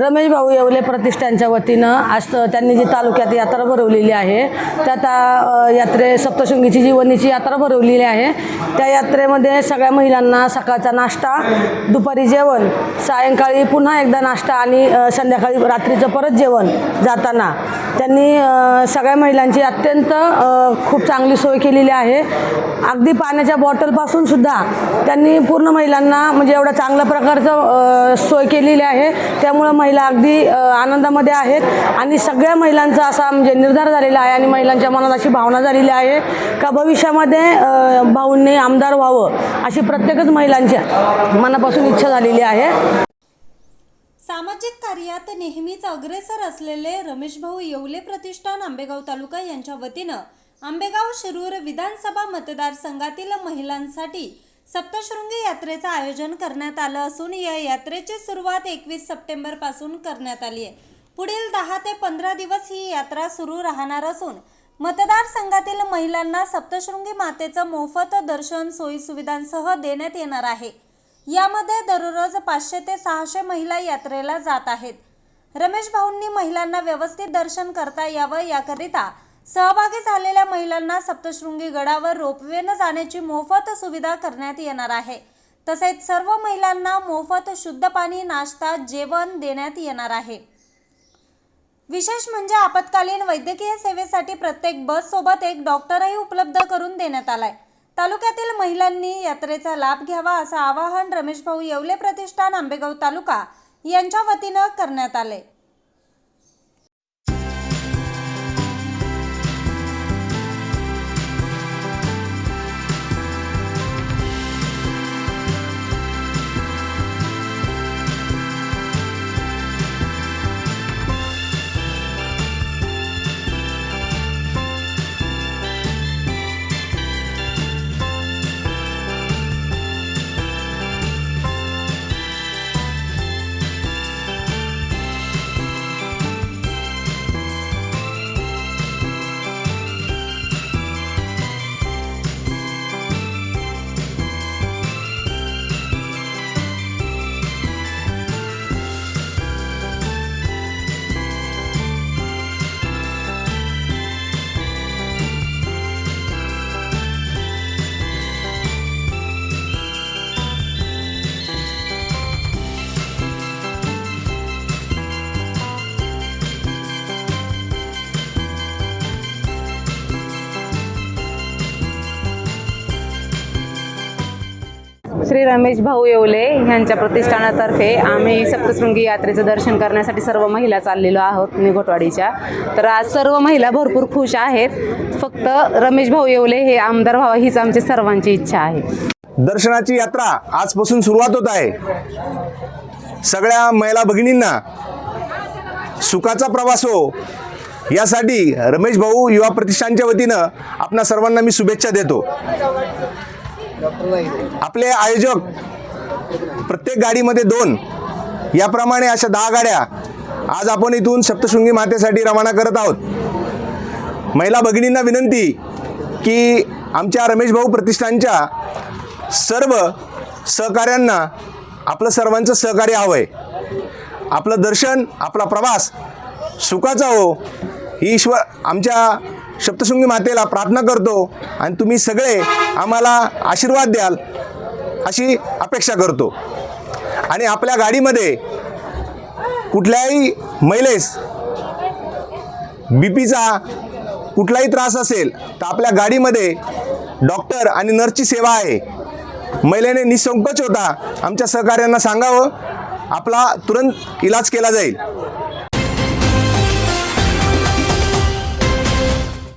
रमेश भाऊ येवले प्रतिष्ठानच्या वतीनं आज त्यांनी जी तालुक्यात यात्रा भरवलेली आहे त्या ता यात्रे सप्तशृंगीची जीवनीची यात्रा भरवलेली आहे. त्या यात्रेमध्ये सगळ्या महिलांना सकाळचा नाश्ता दुपारी जेवण सायंकाळी पुन्हा एकदा नाश्ता आणि संध्याकाळी रात्रीचं परत जेवण जाताना. त्यांनी सगळ्या महिलांची अत्यंत खूप चांगली सोय केलेली आहे. अगदी पाण्याच्या बॉटलपासून सुद्धा त्यांनी पूर्ण महिलांना म्हणजे एवढं चांगल्या प्रकारचं सोय केलेली आहे. त्यामुळं महिला अगदी आनंदामध्ये आहेत. आणि सगळ्या महिलांचा असा म्हणजे निर्धार झालेला आहे आणि महिलांच्या मनात अशी भावना झालेली आहे का भविष्यामध्ये भाऊंनी आमदार व्हावं अशी प्रत्येकच महिलांच्या मनापासून इच्छा झालेली आहे. सामाजिक कार्यात नेहमीच अग्रेसर असलेले रमेश भाऊ येवले प्रतिष्ठान आंबेगाव तालुका यांच्या वतीनं आंबेगाव शिरूर विधानसभा मतदारसंघातील महिलांसाठी सप्तशृंगी यात्रेचं आयोजन करण्यात आलं असून या यात्रेची सुरुवात एकवीस सप्टेंबरपासून करण्यात आली आहे. पुढील दहा ते पंधरा दिवस ही यात्रा सुरू राहणार असून मतदारसंघातील महिलांना सप्तशृंगी मातेचं मोफत दर्शन सोयीसुविधांसह देण्यात येणार आहे. यामध्ये दररोज पाचशे ते सहाशे महिला यात्रेला जात आहेत. रमेश भाऊंनी महिलांना व्यवस्थित दर्शन करता यावं याकरिता सहभागी झालेल्या महिलांना सप्तशृंगी गडावर रोपवेनं जाण्याची मोफत सुविधा करण्यात येणार आहे. तसेच सर्व महिलांना मोफत शुद्ध पाणी नाश्ता जेवण देण्यात येणार आहे. विशेष म्हणजे आपत्कालीन वैद्यकीय सेवेसाठी प्रत्येक बससोबत एक डॉक्टरही उपलब्ध करून देण्यात आलाय. तालुक्यातील महिलांनी यात्रेचा लाभ घ्यावा असं आवाहन रमेश भाऊ येवले प्रतिष्ठान आंबेगाव तालुका यांच्या वतीनं करण्यात आले श्री रमेश भाऊ येवले यांच्या प्रतिष्ठानातर्फे आम्ही सप्तशृंगी यात्रेचं दर्शन करण्यासाठी सर्व महिला चाललेलो आहोत निघोटवाडीच्या. तर आज सर्व महिला भरपूर खुश आहेत. फक्त रमेश भाऊ येवले हे आमदार व्हावा हीच आमची सर्वांची इच्छा आहे. दर्शनाची यात्रा आजपासून सुरुवात होत आहे. सगळ्या महिला भगिनींना सुखाचा प्रवास हो. यासाठी रमेश भाऊ युवा प्रतिष्ठानच्या वतीनं आपणा सर्वांना मी शुभेच्छा देतो. आपले आयोजक प्रत्येक गाडीमध्ये दोन. याप्रमाणे अशा दहा गाड्या आज आपण इथून सप्तशृंगी मातेसाठी रवाना करत आहोत. महिला भगिनींना विनंती की आमच्या रमेश भाऊ प्रतिष्ठानच्या सर्व सहकाऱ्यांना आपलं सर्वांचं सहकार्य हवं आहे आपलं दर्शन आपला प्रवास सुखाचा हो. ही ईश्वर आमच्या सप्तशृंगी मातेला प्रार्थना करतो आणि तुम्ही सगळे आम्हाला आशीर्वाद द्याल अशी अपेक्षा करतो. आणि आपल्या गाडीमध्ये कुठल्याही महिलेस बी पीचा कुठलाही त्रास असेल तर आपल्या गाडीमध्ये डॉक्टर आणि नर्सची सेवा आहे. महिलेने निसंकोच होता. आमच्या सहकार्यांना सांगावं आपला तुरंत इलाज केला जाईल.